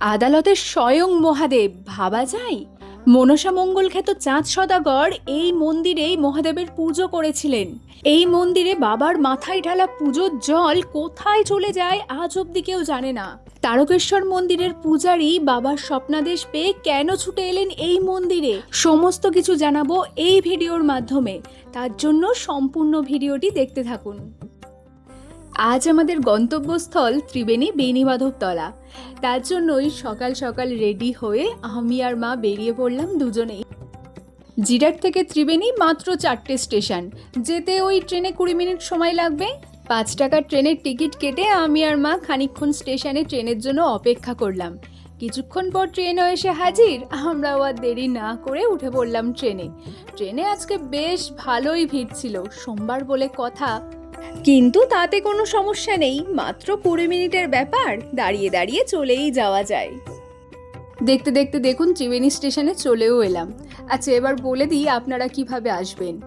আদালতের স্বয়ং মহাদেব, ভাবা যায়? মনসা মঙ্গল খ্যাত চাঁদ সদাগর এই মন্দিরেই মহাদেবের পুজো করেছিলেন। এই মন্দিরে বাবার মাথায় ঢালা পুজোর জল কোথায় চলে যায় আজ অব্দি কেউ জানে না। তারকেশ্বর মন্দিরের পূজারী বাবার স্বপ্নাদেশ পেয়ে কেন ছুটে এলেন এই মন্দিরে? সমস্ত কিছু জানাব এই ভিডিওর মাধ্যমে। তার জন্য সম্পূর্ণ ভিডিওটি দেখতে থাকুন। আজ আমাদের গন্তব্যস্থল ত্রিবেণী বেণীমাধবতলা। তার জন্যই সকাল সকাল রেডি হয়ে আমি আর মা বেরিয়ে পড়লাম দুজনেই। জিরাট থেকে ত্রিবেণী মাত্র চারটে স্টেশন। যেতে ওই ট্রেনে কুড়ি মিনিট সময় লাগবে। পাঁচ টাকার ট্রেনের টিকিট কেটে আমি আর মা খানিকক্ষণ স্টেশনে ট্রেনের জন্য অপেক্ষা করলাম। কিছুক্ষণ পর ট্রেনও এসে হাজির। আমরাও আর দেরি না করে উঠে পড়লাম ট্রেনে। ট্রেনে আজকে বেশ ভালোই ভিড় ছিল। সোমবার বলে কথা। কিন্তু তাতে কোনো সমস্যা নেই, মাত্র কুড়ি মিনিটের ব্যাপার, দাঁড়িয়ে দাঁড়িয়ে চলেই যাওয়া যায়। দেখতে দেখতে দেখুন, ত্রিবেণী স্টেশনে চলেও এলাম। আচ্ছা এবার বলে দিই আপনারা কীভাবে আসবেন।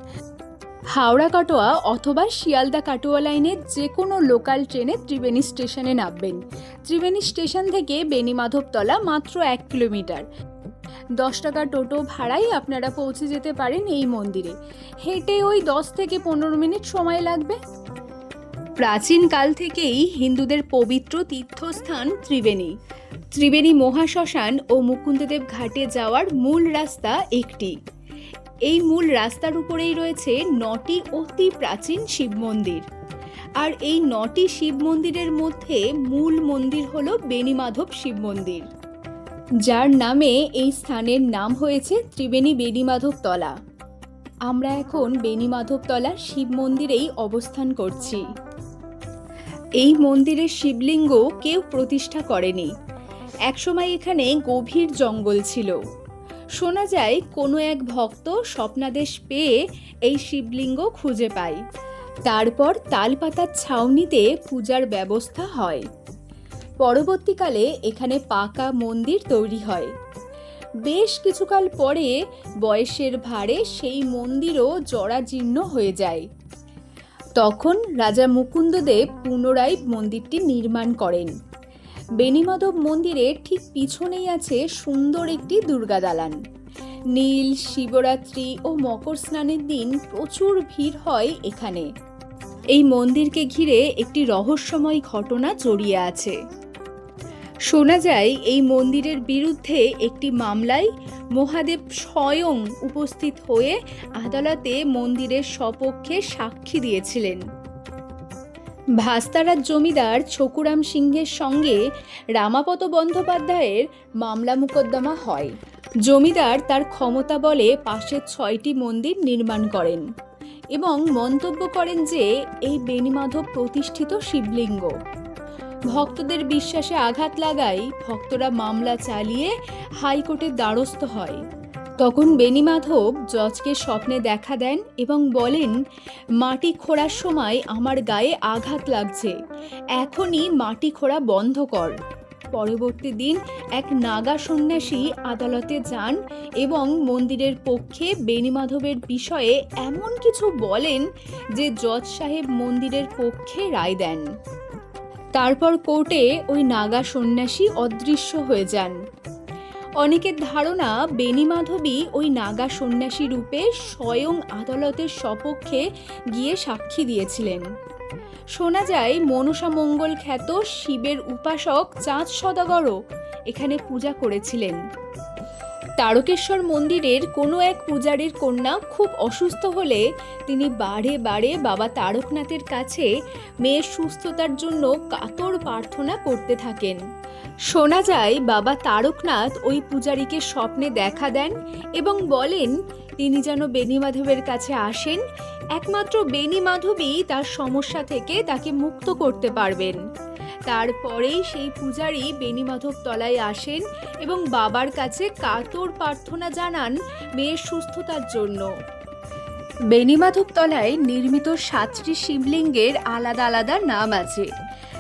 হাওড়া কাটোয়া অথবা শিয়ালদা কাটোয়া লাইনের যে কোনো লোকাল ট্রেনে ত্রিবেণী স্টেশনে নামবেন। ত্রিবেণী স্টেশন থেকে বেণীমাধবতলা মাত্র এক কিলোমিটার। দশ টাকা টোটো ভাড়াই আপনারা পৌঁছে যেতে পারেন এই মন্দিরে। হেঁটে ওই দশ থেকে পনেরো মিনিট সময় লাগবে। প্রাচীনকাল থেকেই হিন্দুদের পবিত্র তীর্থস্থান ত্রিবেণী। ত্রিবেণী মহাশ্মশান ও মুকুন্দদেব ঘাটে যাওয়ার মূল রাস্তা একটি। এই মূল রাস্তার উপরেই রয়েছে নটি অতি প্রাচীন শিব মন্দির। আর এই নটি শিব মন্দিরের মধ্যে মূল মন্দির হল বেণীমাধব শিব মন্দির। যার নামে এই স্থানের নাম হয়েছে ত্রিবেণী বেণীমাধব তলা আমরা এখন বেণীমাধব তলার শিব মন্দিরেই অবস্থান করছি। এই মন্দিরের শিবলিঙ্গ কেউ প্রতিষ্ঠা করেনি। একসময় এখানে গভীর জঙ্গল ছিল। শোনা যায়, কোনো এক ভক্ত স্বপ্নাদেশ পেয়ে এই শিবলিঙ্গ খুঁজে পায়। তারপর তালপাতার ছাউনিতে পূজার ব্যবস্থা হয়। পরবর্তীকালে এখানে পাকা মন্দির তৈরি হয়। বেশ কিছুকাল পরে বয়সের ভারে সেই মন্দিরও জরাজীর্ণ হয়ে যায়। তখন রাজা মুকুন্দদেব পুনরায় মন্দিরটি নির্মাণ করেন। বেণীমাধব মন্দিরের ঠিক পিছনেই আছে সুন্দর একটি দুর্গা দালান। নীল শিবরাত্রি ও মকর স্নানের দিন প্রচুর ভিড় হয় এখানে। এই মন্দিরকে ঘিরে একটি রহস্যময় ঘটনা জড়িয়ে আছে। শোনা যায়, এই মন্দিরের বিরুদ্ধে একটি মামলায় মহাদেব স্বয়ং উপস্থিত হয়ে আদালতে মন্দিরের সপক্ষে সাক্ষী দিয়েছিলেন। ভাস্তারার জমিদার ছকুরাম সিংহের সঙ্গে রামাপত বন্দ্যোপাধ্যায়ের মামলা মোকদ্দমা হয়। জমিদার তার ক্ষমতা বলে পাশের ছয়টি মন্দির নির্মাণ করেন এবং মন্তব্য করেন যে, এই বেণীমাধব প্রতিষ্ঠিত শিবলিঙ্গ। ভক্তদের বিশ্বাসে আঘাত লাগায় ভক্তরা মামলা চালিয়ে হাইকোর্টের দ্বারস্থ হয়। তখন বেণীমাধব জজকে স্বপ্নে দেখা দেন এবং বলেন, মাটি খোঁড়ার সময় আমার গায়ে আঘাত লাগছে। এখনই মাটি খোঁড়া বন্ধ কর। পরবর্তী দিন এক নাগা সন্ন্যাসী আদালতে যান এবং মন্দিরের পক্ষে বেণীমাধবের বিষয়ে এমন কিছু বলেন যে জজ সাহেব মন্দিরের পক্ষে রায় দেন। তারপর কোর্টে ওই নাগা সন্ন্যাসী অদৃশ্য হয়ে যান। অনেকের ধারণা বেণীমাধবী ওই নাগা সন্ন্যাসী রূপে স্বয়ং আদালতের সপক্ষে গিয়ে সাক্ষী দিয়েছিলেন। শোনা যায়, মনসা মঙ্গল খ্যাত শিবের উপাসক চাঁদ সদাগরও এখানে পূজা করেছিলেন। তারকেশ্বর মন্দিরের কোনো এক পূজারীর কন্যা খুব অসুস্থ হলে তিনি বারে বারে বাবা তারকনাথের কাছে মেয়ের সুস্থতার জন্য কাতর প্রার্থনা করতে থাকেন। শোনা যায় বাবা তারকনাথ ওই পূজারীকে স্বপ্নে দেখা দেন এবং বলেন, তিনি যেন বেণীমাধবের কাছে আসেন। একমাত্র বেণীমাধবই তার সমস্যা থেকে তাকে মুক্ত করতে পারবেন। তারপরেই সেই পূজারী বেণীমাধব তলায় আসেন এবং বাবার কাছে কাতর প্রার্থনা জানান মেয়ের সুস্থতার জন্য। বেণীমাধব তলায় নির্মিত সাতটি শিবলিঙ্গের আলাদা আলাদা নাম আছে।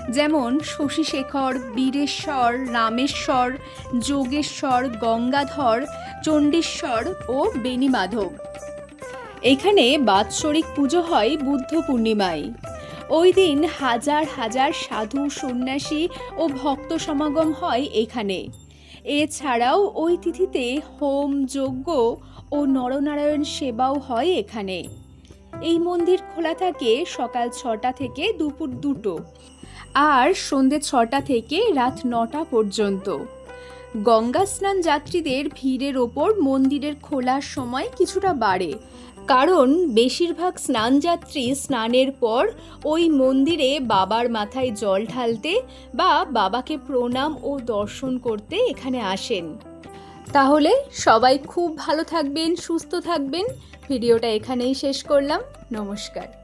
যেমন শশীশেখর, বীরেশ্বর, রামেশ্বর, যোগেশ্বর, গঙ্গাধর, চণ্ডীশ্বর ও বেণীমাধব। এখানে বাৎসরিক পুজো হয় বুদ্ধ পূর্ণিমায়। ওই দিন হাজার হাজার সাধু সন্ন্যাসী ও ভক্ত সমাগম হয় এখানে। এছাড়াও ওই তিথিতে হোম যজ্ঞ ও নরনারায়ণ সেবাও হয় এখানে। এই মন্দির খোলা থাকে সকাল ছটা থেকে দুপুর দুটো আর সন্ধে ছটা থেকে রাত নটা পর্যন্ত। গঙ্গা স্নান যাত্রীদের ভিড়ের ওপর মন্দিরের খোলার সময় কিছুটা বাড়ে কারণ বেশিরভাগ স্নানযাত্রী স্নানের পর ওই মন্দিরে বাবার মাথায় জল ঢালতে বা বাবাকে প্রণাম ও দর্শন করতে এখানে আসেন। তাহলে সবাই খুব ভালো থাকবেন, সুস্থ থাকবেন। ভিডিওটা এখানেই শেষ করলাম। নমস্কার।